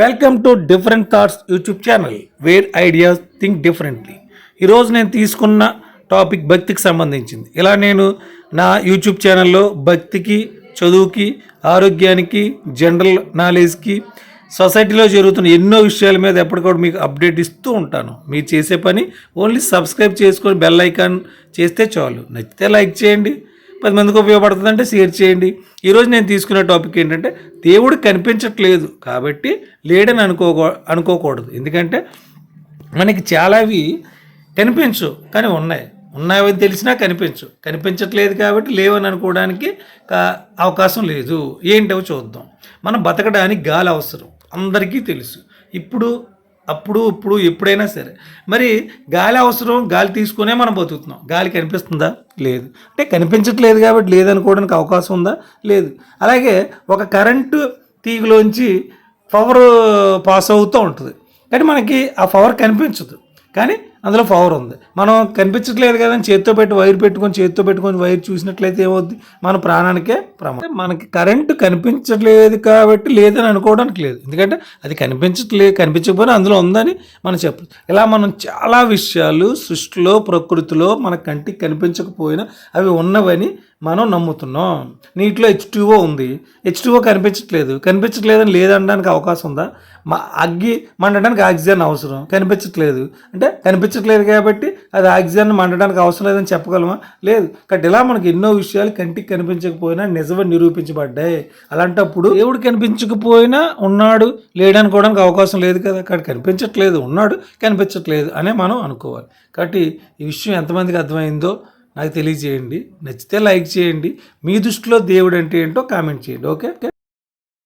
Welcome to different thoughts YouTube channel where ideas think differently ఈరోజు నేను తీసుకున్న topic భక్తికి సంబంధించింది. ఇలా నేను నా యూట్యూబ్ ఛానల్లో భక్తికి చదువుకి ఆరోగ్యానికి జనరల్ నాలెడ్జ్కి సొసైటీలో జరుగుతున్న ఎన్నో విషయాల మీద ఎప్పటికప్పుడు మీకు అప్డేట్ ఇస్తూ ఉంటాను. మీరు చేసే పని ఓన్లీ సబ్స్క్రైబ్ చేసుకొని బెల్ ఐకాన్ చేస్తే చాలు. నచ్చితే లైక్ చేయండి. పది మందికి ఉపయోగపడుతుందంటే షేర్ చేయండి. ఈరోజు నేను తీసుకున్న టాపిక్ ఏంటంటే దేవుడు కనిపించట్లేదు కాబట్టి లేడని అనుకోకూ అనుకోకూడదు. ఎందుకంటే మనకి చాలావి కనిపించు కానీ ఉన్నాయి. ఉన్నాయని తెలిసినా కనిపించు. కనిపించట్లేదు కాబట్టి లేవని అనుకోవడానికి కా- అవకాశం లేదు. ఏంటో చూద్దాం. మనం బతకడానికి గాలి అవసరం. అందరికీ తెలుసు. ఇప్పుడు అప్పుడు ఇప్పుడు ఎప్పుడైనా సరే. మరి గాలి అవసరం గాలి తీసుకునే మనం బతుకుతున్నాం. గాలి కనిపిస్తుందా? లేదు. అంటే కనిపించట్లేదు కాబట్టి లేదనుకోవడానికి అవకాశం ఉందా? లేదు. అలాగే ఒక కరెంటు తీగలోంచి పవర్ పాస్ అవుతూ ఉంటుంది. కానీ మనకి ఆ పవర్ కనిపించదు. కానీ అందులో పవర్ ఉంది. మనం కనిపించట్లేదు కదా అని చేత్తో పెట్టి వైర్ పెట్టుకొని చేత్తో పెట్టుకొని వైర్ చూసినట్లయితే ఏమవుద్ది? మన ప్రాణానికే ప్రమాదం. మనకి కరెంటు కనిపించట్లేదు కాబట్టి లేదని అనుకోవడానికి లేదు. ఎందుకంటే అది కనిపించట్లేదు కనిపించకపోయినా అందులో ఉందని మనం చెప్పచ్చు. ఇలా మనం చాలా విషయాలు సృష్టిలో ప్రకృతిలో మన కంటికి కనిపించకపోయినా అవి ఉన్నవని మనం నమ్ముతున్నాం. నీటిలో హెచ్ ఉంది. హెచ్ కనిపించట్లేదు. కనిపించట్లేదని లేదనడానికి అవకాశం ఉందా? మా అగ్గి మండడానికి ఆక్సిజన్ అవసరం. కనిపించట్లేదు. అంటే కనిపించట్లేదు కాబట్టి అది ఆక్సిజన్ మండడానికి అవసరం లేదని చెప్పగలమా? లేదు. కాబట్టి ఇలా మనకి ఎన్నో విషయాలు కంటికి కనిపించకపోయినా నిజమే నిరూపించబడ్డాయి. అలాంటప్పుడు దేవుడు కనిపించకపోయినా ఉన్నాడు లేడనుకోవడానికి అవకాశం లేదు కదా. అక్కడ కనిపించట్లేదు ఉన్నాడు కనిపించట్లేదు అనే మనం అనుకోవాలి. కాబట్టి ఈ విషయం ఎంతమందికి అర్థమైందో నాకు తెలియజేయండి. నచ్చితే లైక్ చేయండి. మీ దృష్టిలో దేవుడు అంటే ఏంటో కామెంట్ చేయండి. ఓకే?